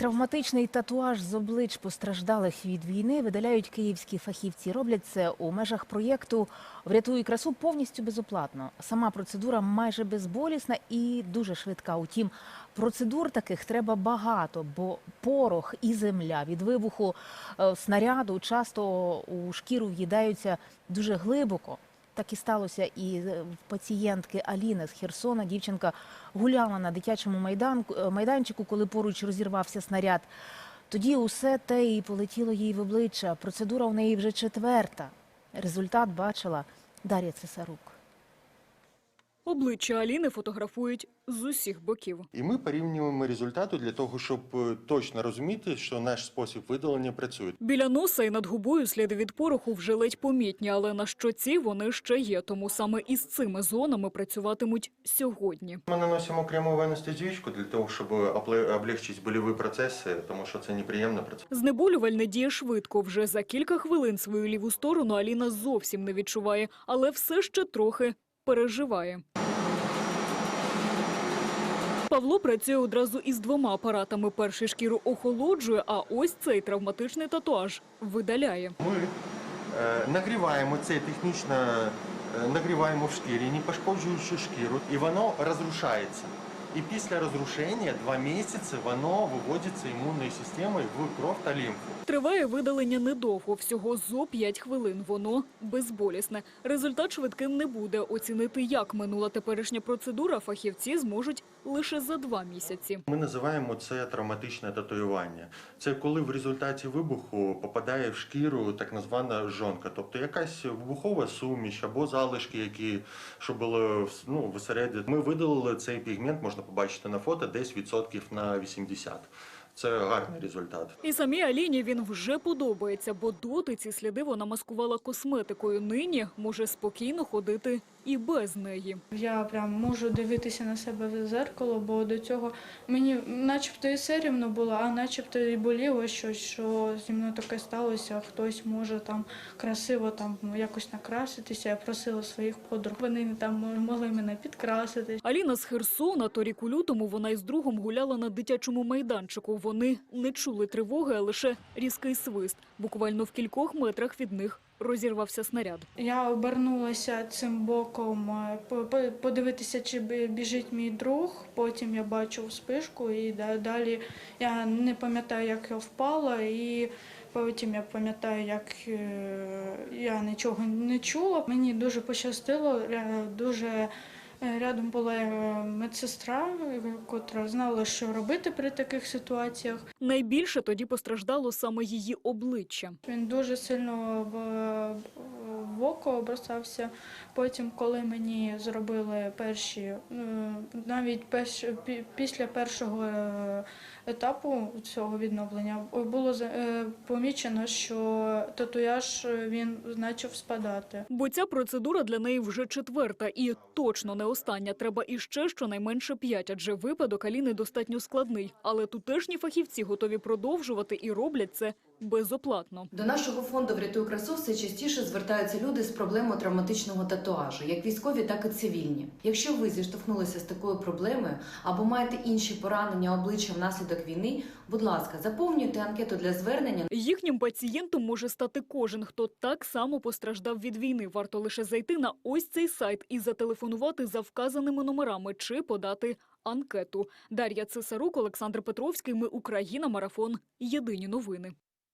Травматичний татуаж з облич постраждалих від війни видаляють київські фахівці. Роблять це у межах проєкту Врятуй красу повністю безоплатно. Сама процедура майже безболісна і дуже швидка. Утім, процедур таких треба багато, бо порох і земля від вибуху е, снаряду часто у шкіру в'їдаються дуже глибоко. Так і сталося і е, пацієнтки Аліни з Херсона. Дівчинка гуляла на дитячому е, майданчику, коли поруч розірвався снаряд. Тоді усе те і полетіло їй в обличчя. Процедура у неї вже четверта. Результат бачила Дар'я Цесарук. Обличчя Аліни фотографують з усіх боків. І ми порівнюємо результати для того, щоб е, точно розуміти, що наш спосіб видалення працює. Біля носа і над губою сліди від пороху вже ледь помітні, але на щоці вони ще є. Тому саме із цими зонами працюватимуть сьогодні. Ми наносимо кремову анестезієчку для того, щоб обле- облегчити больові процеси, тому що це неприємно процес. Знеболювальне діє швидко. Вже за кілька хвилин свою ліву сторону Аліна зовсім не відчуває, але все ще трохи переживає. Павло працює одразу із двома апаратами. Перший шкіру охолоджує, а ось цей травматичний татуаж видаляє. Ми е, нагріваємо цей технічно, е, нагріваємо в шкірі, не пошкоджуючи шкіру, і воно розрушається. І після розрушення два місяці воно виводиться імунною системою в кров та лімфу. Триває видалення недовго, всього зо 5 хвилин. Воно безболісне. Результат швидким не буде. Оцінити, як минула теперішня процедура, фахівці зможуть лише за два місяці. Ми називаємо це травматичне татуювання. Це коли в результаті вибуху попадає в шкіру так звана жонка, тобто якась вибухова суміш або залишки, які що були ну, всередині. Ми видалили цей пігмент, можна побачити на фото, десь відсотків на 80. Це гарний результат. І самій Аліні він вже подобається, бо доти ці сліди вона маскувала косметикою. Нині може спокійно ходити і без неї. Я прям можу дивитися на себе в зеркало, бо до цього мені начебто і соромно було, а начебто і боліло щось, що зі мною таке сталося. Хтось може там красиво там якось накраситися. Я просила своїх подруг. Вони там могли мене підкрасити. Аліна з Херсона торік у лютому вона із другом гуляла на дитячому майданчику. Вони не чули тривоги, а лише різкий свист. Буквально в кількох метрах від них розірвався снаряд. Я обернулася цим боком е, по- по- подивитися, чи біжить мій друг. Потім я бачу вспишку, і далі я не пам'ятаю, як я впала, і потім я пам'ятаю, як е, я нічого не чула. Мені дуже пощастило, дуже. Е, Рядом була е, медсестра, е, котра знала, що робити при таких ситуаціях. Найбільше тоді постраждало саме її обличчя. Він дуже сильно в, око обросався. Потім, коли мені зробили перші, е, навіть перш, пі- після першого е, етапу цього відновлення, було е, помічено, що татуяж він почав спадати. Бо ця процедура для неї вже четверта і точно не остання. Треба іще щонайменше п'ять, адже випадок Аліни достатньо складний. Але тутешні фахівці готові продовжувати і роблять це безоплатно. До нашого фонду «Врятуй красу все частіше звертаються люди з проблемою травматичного татуажу, як військові, так і цивільні. Якщо ви зіштовхнулися з такою проблемою або маєте інші поранення обличчя внаслідок війни, будь ласка, заповнюйте анкету для звернення Їхнім пацієнтом може стати кожен, хто так само постраждав від війни. Варто лише зайти на ось цей сайт і зателефонувати за вказаними номерами чи подати анкету. Дар'я Цесарук, Олександр Петровський. Ми Україна. Марафон. Єдині новини.